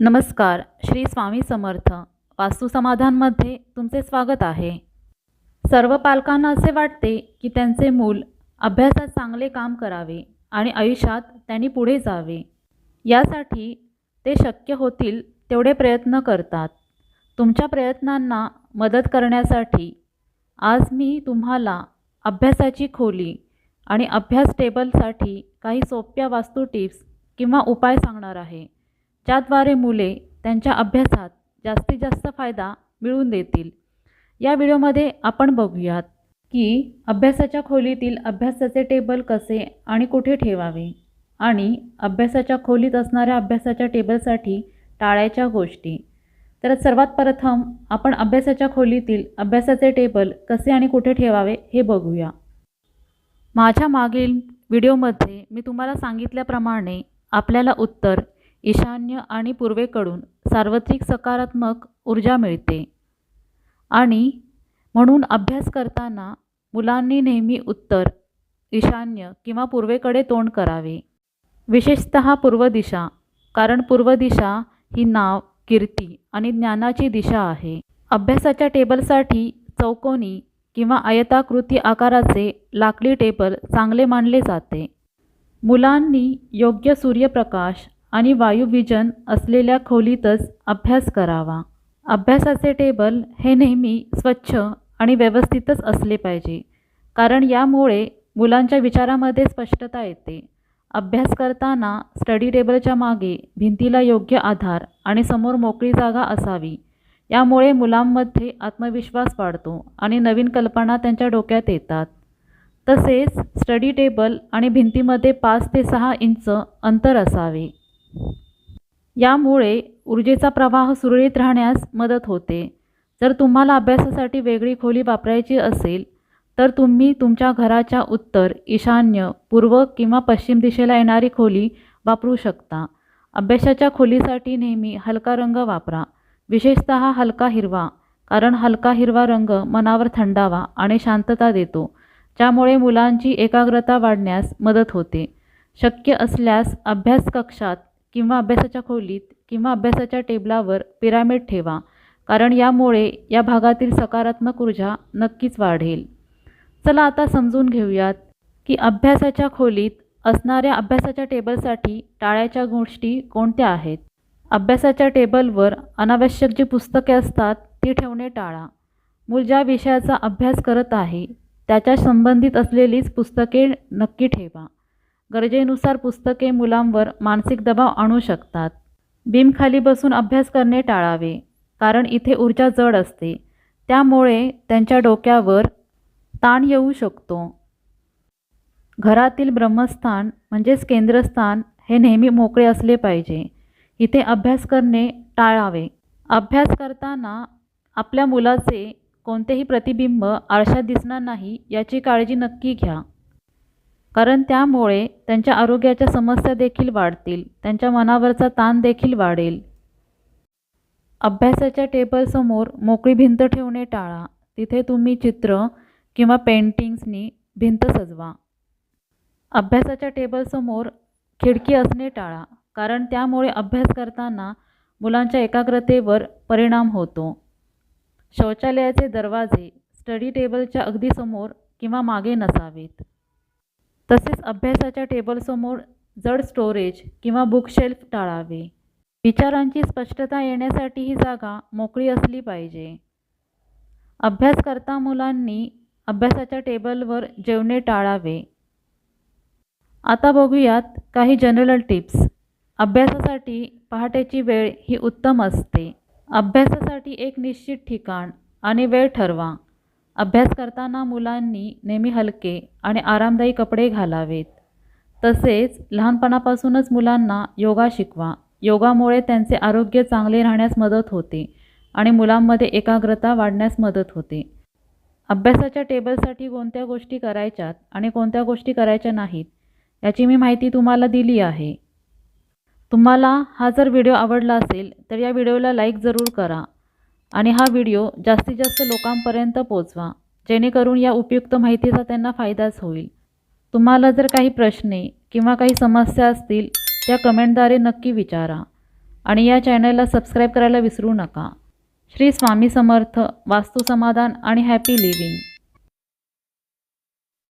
नमस्कार श्री स्वामी समर्थ. वास्तुसमाधानमध्ये तुमचे स्वागत आहे. सर्व पालकांना असे वाटते की त्यांचे मूल अभ्यासात चांगले काम करावे आणि आयुष्यात त्यांनी पुढे जावे. यासाठी ते शक्य होतील तेवढे प्रयत्न करतात. तुमच्या प्रयत्नांना मदत करण्यासाठी आज मी तुम्हाला अभ्यासाची खोली आणि अभ्यास टेबलसाठी काही सोप्या वास्तू टिप्स किंवा उपाय सांगणार आहे. ज्याद्वारे मुले त्यांच्या अभ्यासात जास्तीत जास्त फायदा मिळवून देतील. या व्हिडिओमध्ये आपण बघूयात की अभ्यासाच्या खोलीतील अभ्यासाचे टेबल कसे आणि कुठे ठेवावे आणि अभ्यासाच्या खोलीत असणाऱ्या अभ्यासाच्या टेबलसाठी टाळायच्या गोष्टी. तर सर्वात प्रथम आपण अभ्यासाच्या खोलीतील अभ्यासाचे टेबल कसे आणि कुठे ठेवावे हे बघूया. माझ्या मागील व्हिडिओमध्ये मी तुम्हाला सांगितल्याप्रमाणे आपल्याला उत्तर ईशान्य आणि पूर्वेकडून सार्वत्रिक सकारात्मक ऊर्जा मिळते. आणि म्हणून अभ्यास करताना मुलांनी नेहमी उत्तर ईशान्य किंवा पूर्वेकडे तोंड करावे. विशेषत पूर्व दिशा कारण पूर्व दिशा ही नाव कीर्ती आणि ज्ञानाची दिशा आहे. अभ्यासाच्या टेबलसाठी चौकोनी किंवा आयताकृती आकाराचे लाकडी टेबल चांगले मानले जाते. मुलांनी योग्य सूर्यप्रकाश आणि वायुविजन असलेल्या खोलीतच अभ्यास करावा. अभ्यासाचे टेबल हे नेहमी स्वच्छ आणि व्यवस्थितच असले पाहिजे कारण यामुळे मुलांच्या विचारामध्ये स्पष्टता येते. अभ्यास करताना स्टडी टेबलच्या मागे भिंतीला योग्य आधार आणि समोर मोकळी जागा असावी. यामुळे मुलांमध्ये आत्मविश्वास वाढतो आणि नवीन कल्पना त्यांच्या डोक्यात येतात. तसेच स्टडी टेबल आणि भिंतीमध्ये पाच ते सहा इंच अंतर असावे. यामुळे ऊर्जेचा प्रवाह सुरळीत राहण्यास मदत होते. जर तुम्हाला अभ्यासासाठी वेगळी खोली वापरायची असेल तर तुम्ही तुमच्या घराच्या उत्तर ईशान्य पूर्व किंवा पश्चिम दिशेला येणारी खोली वापरू शकता. अभ्यासाच्या खोलीसाठी नेहमी हलका रंग वापरा. विशेषत हलका हिरवा कारण हलका हिरवा रंग मनावर थंडावा आणि शांतता देतो ज्यामुळे मुलांची एकाग्रता वाढण्यास मदत होते. शक्य असल्यास अभ्यास कक्षात किंवा अभ्यासाच्या खोलीत किंवा अभ्यासाच्या टेबलावर पिरामिड ठेवा कारण यामुळे या भागातील सकारात्मक ऊर्जा नक्कीच वाढेल. चला आता समजून घेऊयात की अभ्यासाच्या खोलीत असणाऱ्या अभ्यासाच्या टेबलसाठी टाळायच्या गोष्टी कोणत्या आहेत. अभ्यासाच्या टेबलवर अनावश्यक जी पुस्तके असतात ती ठेवणे टाळा. मूल ज्या विषयाचा अभ्यास करत आहे त्याच्या संबंधित असलेलीच पुस्तके नक्की ठेवा. गरजेनुसार पुस्तके मुलांवर मानसिक दबाव आणू शकतात. बीमखाली बसून अभ्यास करणे टाळावे कारण इथे ऊर्जा जड असते. त्यामुळे त्यांच्या डोक्यावर ताण येऊ शकतो. घरातील ब्रह्मस्थान म्हणजेच केंद्रस्थान हे नेहमी मोकळे असले पाहिजे. इथे अभ्यास करणे टाळावे. अभ्यास करताना आपल्या मुलाचे कोणतेही प्रतिबिंब आरशात दिसणार नाही याची काळजी नक्की घ्या. कारण त्यामुळे त्यांच्या आरोग्याच्या समस्या देखील वाढतील त्यांच्या मनावरचा ताण देखील वाढेल. अभ्यासाच्या टेबलसमोर मोकळी भिंत ठेवणे टाळा. तिथे तुम्ही चित्र किंवा पेंटिंग्सनी भिंत सजवा. अभ्यासाच्या टेबलसमोर खिडकी असणे टाळा कारण त्यामुळे अभ्यास करताना मुलांच्या एकाग्रतेवर परिणाम होतो. शौचालयाचे दरवाजे स्टडी टेबलच्या अगदी समोर किंवा मागे नसावेत. तसेच अभ्यासाच्या टेबलसमोर जड स्टोरेज किंवा बुकशेल्फ टाळावे. विचारांची स्पष्टता येण्यासाठी ही जागा मोकळी असली पाहिजे. अभ्यास करता मुलांनी अभ्यासाच्या टेबलवर जेवणे टाळावे. आता बघूयात काही जनरल टिप्स अभ्यासासाठी पहाटेची वेळ ही उत्तम असते. अभ्यासासाठी एक निश्चित ठिकाण आणि वेळ ठरवा. अभ्यास करताना मुलांनी नेहमी हलके आणि आरामदायी कपडे घालावेत. तसेच लहानपणापासूनच मुलांना योगा शिकवा. योगामुळे त्यांचे आरोग्य चांगले राहण्यास मदत होते आणि मुलांमध्ये एकाग्रता वाढण्यास मदत होते. अभ्यासाच्या टेबलसाठी कोणत्या गोष्टी करायच्यात आणि कोणत्या गोष्टी करायच्या नाहीत याची मी माहिती तुम्हाला दिली आहे. तुम्हाला हा जर व्हिडिओ आवडला असेल तर या व्हिडिओला लाईक जरूर करा. आणि हा व्हिडिओ जास्तीत जास्त लोकांपर्यंत पोचवा जेणेकरून या उपयुक्त माहितीचा त्यांना फायदाच होईल. तुम्हाला जर काही प्रश्ने किंवा काही समस्या असतील त्या कमेंटद्वारे नक्की विचारा आणि या चॅनलला सबस्क्राईब करायला विसरू नका. श्री स्वामी समर्थ वास्तू समाधान आणि हॅपी लिव्हिंग.